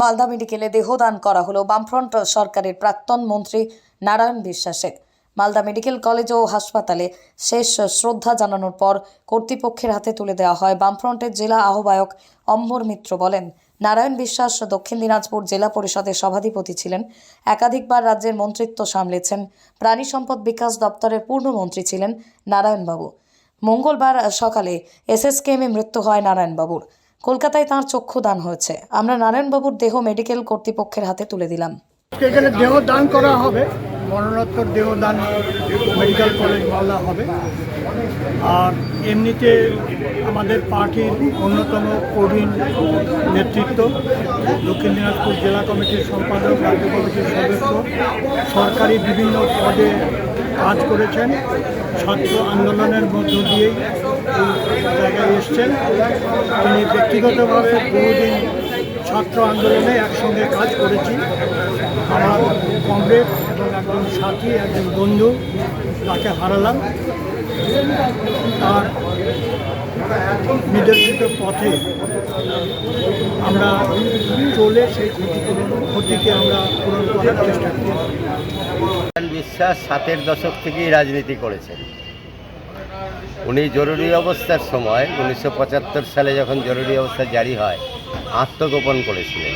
মালদা মেডিকেলে দেহদান করা হলো বামফ্রন্ট সরকারের প্রাক্তন মন্ত্রী নারায়ণ বিশ্বাসের। মালদা মেডিকেল কলেজ ও হাসপাতালে শেষ শ্রদ্ধা জানানোর পর কর্তৃপক্ষের হাতে তুলে দেওয়া হয় বামফ্রন্টের জেলা আহ্বায়ক অম্বর মিত্র বলেন, নারায়ণ বিশ্বাস দক্ষিণ দিনাজপুর জেলা পরিষদের সভাধিপতি ছিলেন, একাধিকবার রাজ্যের মন্ত্রিত্ব সামলেছেন, প্রাণী সম্পদ বিকাশ দপ্তরের পূর্ণমন্ত্রী ছিলেন নারায়ণবাবু। মঙ্গলবার সকালে এসএসকেএমে মৃত্যু হয় নারায়ণবাবুর। কলকাতায় তাঁর চক্ষু দান হয়েছে। আমরা নারায়ণবাবুর দেহ মেডিকেল কর্তৃপক্ষের হাতে তুলে দিলাম। এখানে দেহ দান করা হবে। মরণোত্তর দেহ দান মেডিকেল কলেজ মালদা হবে। আর এমনিতে আমাদের পার্টির অন্যতম প্রবীণ নেতৃত্ব দক্ষিণ দিনাজপুর জেলা কমিটির সম্পাদক, রাজ্য কমিটির সদস্য, সরকারি বিভিন্ন পদে কাজ করেছেন। ছাত্র আন্দোলনের মধ্য দিয়েই জায়গায় এসছেন। তিনি ব্যক্তিগতভাবে বহুদিন ছাত্র আন্দোলনে একসঙ্গে কাজ করেছি। আমার কমরেড এবং একজন সাথী, একজন বন্ধু, তাকে হারালাম। তার নির্দেশিত পথে আমরা চলে সেই ক্ষতিকে আমরা পূরণ করার চেষ্টা করি। বিশ্বাস সাতের দশক থেকেই রাজনীতি করেছেন। উনি জরুরি অবস্থার সময় উনিশশো পঁচাত্তর সালে যখন জরুরি অবস্থা জারি হয়, আত্মগোপন করেছিলেন।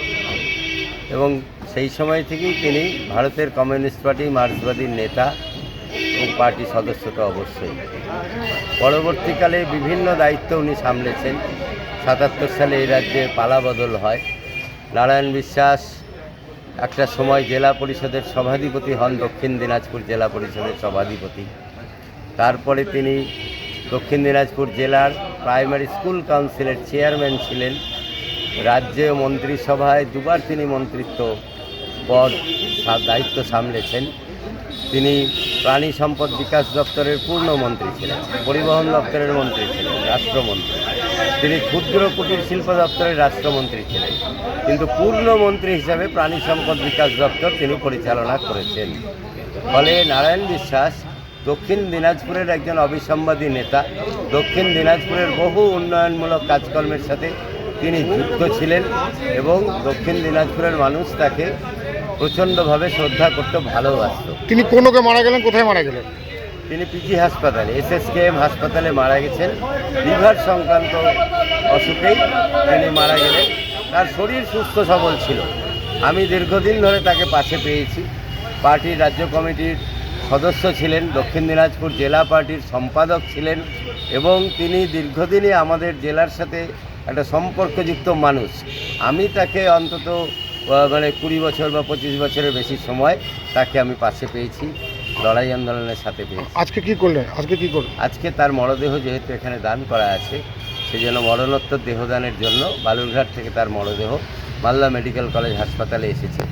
এবং সেই সময় থেকেই তিনি ভারতের কমিউনিস্ট পার্টি, মার্ক্সবাদীর নেতা এবং পার্টি সদস্য তো অবশ্যই। পরবর্তীকালে বিভিন্ন দায়িত্ব উনি সামলেছেন। সাতাত্তর সালে এই রাজ্যে পালাবদল হয়। নারায়ণ বিশ্বাস একটা সময় জেলা পরিষদের সভাধিপতি হন, দক্ষিণ দিনাজপুর জেলা পরিষদের সভাধিপতি। তারপরে তিনি দক্ষিণ দিনাজপুর জেলার প্রাইমারি স্কুল কাউন্সিলের চেয়ারম্যান ছিলেন। রাজ্যে মন্ত্রিসভায় দুবার তিনি মন্ত্রিত্ব পদ দায়িত্ব সামলেছেন। তিনি প্রাণী সম্পদ বিকাশ দপ্তরের পূর্ণ মন্ত্রী ছিলেন, পরিবহন দপ্তরের মন্ত্রী ছিলেন, রাষ্ট্রমন্ত্রী। তিনি ক্ষুদ্র কুটির শিল্প দপ্তরের রাষ্ট্রমন্ত্রী ছিলেন। কিন্তু পূর্ণ মন্ত্রী হিসাবে প্রাণী সম্পদ বিকাশ দপ্তর তিনি পরিচালনা করেছেন। ফলে নারায়ণ বিশ্বাস দক্ষিণ দিনাজপুরের একজন অবিসম্বাদী নেতা। দক্ষিণ দিনাজপুরের বহু উন্নয়নমূলক কাজকর্মের সাথে তিনি যুক্ত ছিলেন এবং দক্ষিণ দিনাজপুরের মানুষ তাকে প্রচণ্ডভাবে শ্রদ্ধা করতে ভালোবাসত। তিনি কোন রোগে মারা গেলেন কোথায় মারা গেলেন? তিনি পিজি হাসপাতালে এসএসকেএম হাসপাতালে মারা গেছেন। লিভার সংক্রান্ত অসুখেই তিনি মারা গেলেন। তার শরীর সুস্থ সবল ছিল। আমি দীর্ঘদিন ধরে তাকে পাশে পেয়েছি। পার্টির রাজ্য কমিটির সদস্য ছিলেন দক্ষিণ দিনাজপুর জেলা পার্টির সম্পাদক ছিলেন এবং তিনি দীর্ঘদিনই আমাদের জেলার সাথে একটা সম্পর্কযুক্ত মানুষ। আমি তাকে অন্তত মানে কুড়ি বছর বা পঁচিশ বছরের বেশি সময় তাকে আমি পাশে পেয়েছি লড়াই আন্দোলনের সাথে পেয়েছি। আজকে কি করলেন? আজকে কি করলেন? আজকে তার মরদেহ যেহেতু এখানে দান করা আছে সেই জন্য মরণোত্তর দেহদানের জন্য বালুরঘাট থেকে তার মরদেহ মালদা মেডিকেল কলেজ হাসপাতালে এসেছে।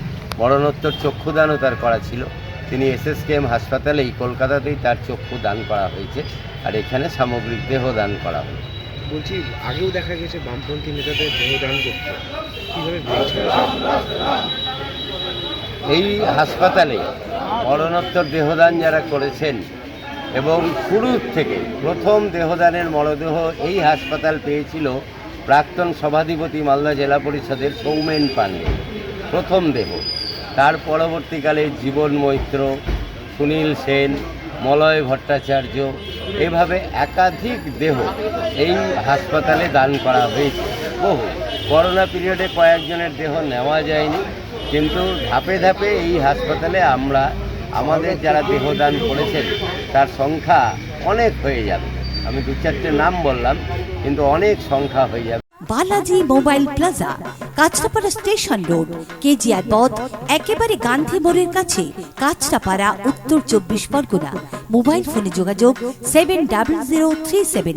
মরণোত্তর চক্ষুদানও তার করা ছিল। তিনি এসএসকেএম হাসপাতালেই কলকাতাতেই তার চক্ষু দান করা হয়েছে আর এখানে সামগ্রিক দেহ দান করা হলো বলছি আগেও দেখা গেছে বামপন্থী নেতাদের দেহদান করতে। কীভাবে এই হাসপাতালে মরণোত্তর দেহদান যারা করেছেন এবং শুরুর থেকে প্রথম দেহদানের মরদেহ এই হাসপাতাল পেয়েছিল প্রাক্তন সভাধিপতি মালদা জেলা পরিষদের সৌমেন পান্ডে। প্রথম দেহ। তার পরবর্তীকালে জীবন মৈত্র, সুনীল সেন, মলয় ভট্টাচার্য এভাবে একাধিক দেহ এই হাসপাতালে দান করা হয়েছে। বহু করোনা পিরিয়ডে কয়েকজনের দেহ নেওয়া যায়নি, কিন্তু ধাপে ধাপে এই হাসপাতালে আমরা, আমাদের যারা দেহদান করেছেন, তার সংখ্যা অনেক হয়ে যাবে। আমি দু চারটে নাম বললাম, কিন্তু অনেক সংখ্যা হয়ে যাবে। Balaji mobile plaza Kanchrapara station road, KGR পথ, একেবারে গান্ধী মোড়ের কাছে, কাঁচরাপাড়া, উত্তর চব্বিশ পরগনা। মোবাইল ফোনে যোগাযোগ seven double zero three seven,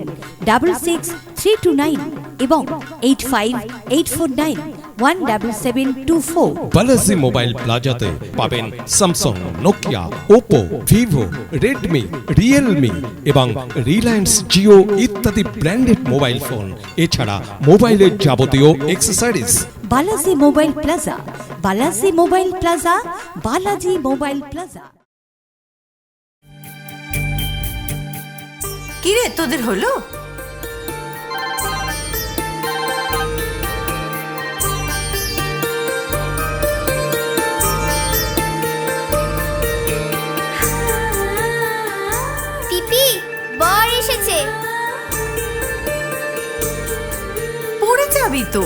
double six three two nine এবং eight five eight four nine, one double seven two four. Balaji mobile প্লাজাতে পাবেন Samsung, Nokia, Oppo, Vivo, Redmi, Realme এবং রিলায়েন্স জিও ইত্যাদি ব্র্যান্ডেড মোবাইল ফোন। এছাড়া মোবাইলের যাবতীয় accessories Balaji mobile plaza Balaji mobile plaza Balaji mobile plaza কিরে তোদের হলো? পিপি এসেছে। পড়ে যাবি তো।